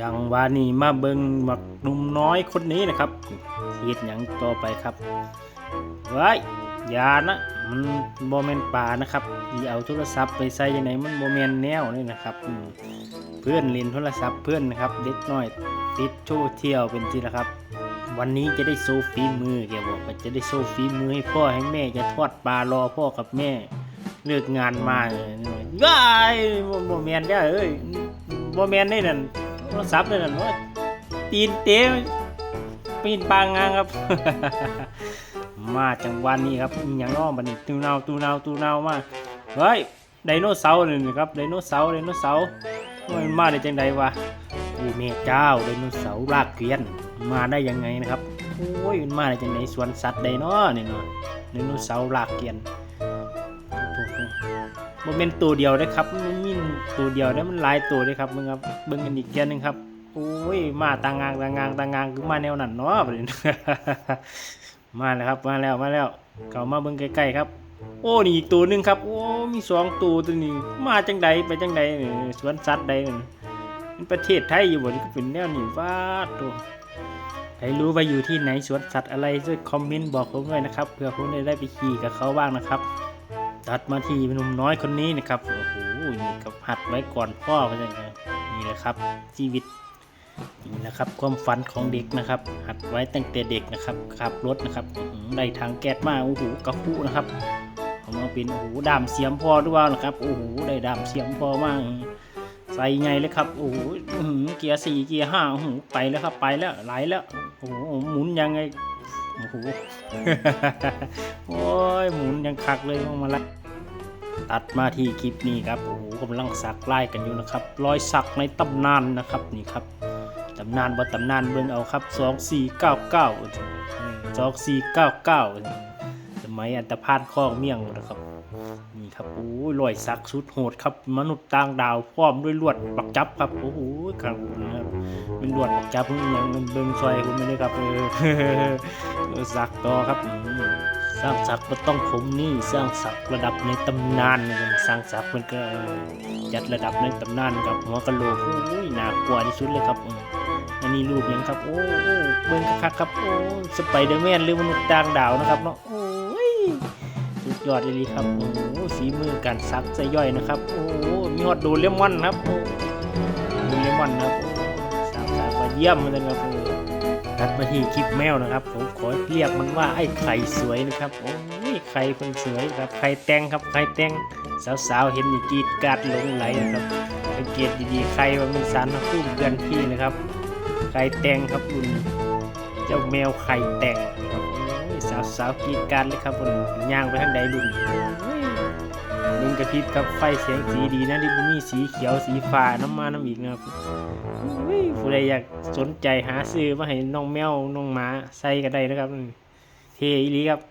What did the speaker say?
จังวานี้มาเบิงหมักหนุ่มน้อยคนนี้นะครับเฮ็ดหยังต่อไปครับไว้ยยานะมันโมเมนป่านะครับที่เอาโทรศัพท์ไปใส่ยังไงมันโมเมนแนวนี่นะครับ เพื่อนเล่นโทรศัพท์เพื่อนนะครับเด็กน้อยติดโชว์เที่ยวเป็นทีละครับ วันนี้จะได้โซฟีมือแกบอกว่าจะได้โซฟีมือให้พ่อให้แม่จะทอดปลารอพ่อกับแม่เลิกงานมาเออว้ายบ่บ่แมนเด้เอ้ยบ่แมนได้นั่น โทรศัพท์ได้นั่นว่าตีนเต้ปีนปางงางครับ มาจังหวันนี้ครับมีอย่างน้อบัดนี้ตูนาวตูนาวตูนาวมาเฮ้ยไดโนเสาร์นี่นะครับไดโนเสาร์ไดโนเสาร์มันมาได้จังไดวะอ้แม่เจ้าไดโนเสาร์รากเกวียนมาได้ยังไงนะครับโอ้ยมันมาได้จังไดสวนสัตว์ไดโนเนี่เนาะไดโนเสาร์รากเกวียน มันเป็นตัวเดียวนะครับมันมีตัวเดียวได้มันหลายตัวเลยครับมึงครับเบิ่งกันอีกเกียหนึงครับโอ้ยมาต่างงางตางงางตางงางคือมาแนวนั้นเนาะประเด็นมาแล้วครับมาแล้วมาแล้วเข้ามาเบิ่งใกล้ๆครับ โอ้นี่อีกตัวหนึงครับโอ้มีสองตัวตัวนี้มาจังใดไปจังใดสวนสัตว์ใดนี่มันประเทศไทยอยู่บนก็เป็นแนวนี้วาตัวใครรู้ว่าอยู่ที่ไหนสวนสัตว์อะไรช่วยคอมเมนต์บอกผมด้วยนะครับเพื่อผมจะได้ไปขี่กับเขาบ้างนะครับ ตัดมาที่หนุ่มน้อยคนนี้นะครับโอ้โหนี่กับหัดไว้ก่อนพ่อไปเลยนะนี่แหละครับ ชีวิตนี่แหละครับความฝันของเด็กนะครับ หัดไว้ตั้งแต่เด็กนะครับขับรถนะครับอื้อหือได้ทางแก๊สมาโอ้โหกระพุนะครับเอามาเป็นโอ้โหดามเสียมพ่อด้วยนะครับโอ้โหได้ดามเสียมพ่อมากใส่ไงเลยครับโอ้โหเกียร์สี่เกียร์ห้าโอ้โหไปแล้วครับไปแล้วไหลแล้วโอ้โหหมุนยังไง โอ้โห โอ้ยหมุนยังคักเลยมาละตัดมาที่คลิปนี้ครับ โอ้โหกำลังสักไล่กันอยู่นะครับ รอยสักในตำนานนะครับนี่ครับตำนานบ่ตำนานเบิ่งเอาครับสองสี่เก้าเก้าสองสี่เก้าเก้าสมัยอันตรพานข้องเมี่ยงนะครับ นี่ครับโอ้ยรอยสักสุดโหดครับ มนุษย์ต่างดาวพร้อมด้วยลวดปักจับครับโอ้โหครับนะครับเป็นลวดปักจับเพิ่งยังเบิ่งซอยคุณไม่ได้ครับเออ สักต่อครับอืมสร้างศักดิ์ก็ต้องผมนี่สร้างศักดิ์ระดับในตำนานนะครับสร้างศักดิ์มันก็จัดระดับในตำนานครับหัวกะโหลกโอ้ยน่ากลัวที่สุดเลยครับอืมอันนี้รูปหยังครับโอ้โอ้เบิ้งคักๆครับโอ้สไปเดอร์แมนหรือมนุษย์ต่างดาวนะครับเนาะโอ้ยสุดยอดเลยครับโอ้ฝีมือการซักใจย่อยนะครับ โอ้มีฮอตดูเลมอนครับโอ้ดูเลมอนนะครับโอ้สาวสาวมาเยี่ยมเลยครับ โอ้ตัดมาที่คลิปแมวนะครับ ผมขอเรียกมันว่าไอ้ไข่สวยนะครับโอ้ยไข่คนสวยครับไข่แตงครับไข่แตงสาวๆเห็นนี่กรีดกาดหลงไหลนะครับสังเกตดีๆไข่ว่ามีสารพระภูมิเกินพี่นะครับ ไข่แตงครับคุณเจ้าแมวไข่แตงครับโอ้ยสาวๆกรีดกาดเลยครับคุณย่างไปทางใดลุนโอ้ยลุนกระพริบครับไฟแสงสีดีนะที่บุมีสีเขียวสีฟ้าน้ำมาน้ำอีกนะครับ ผู้ใดอยากสนใจหาซื้อมาให้น้องแมวน้องหมาใส่ก็ได้นะครับเฮอีลีครับ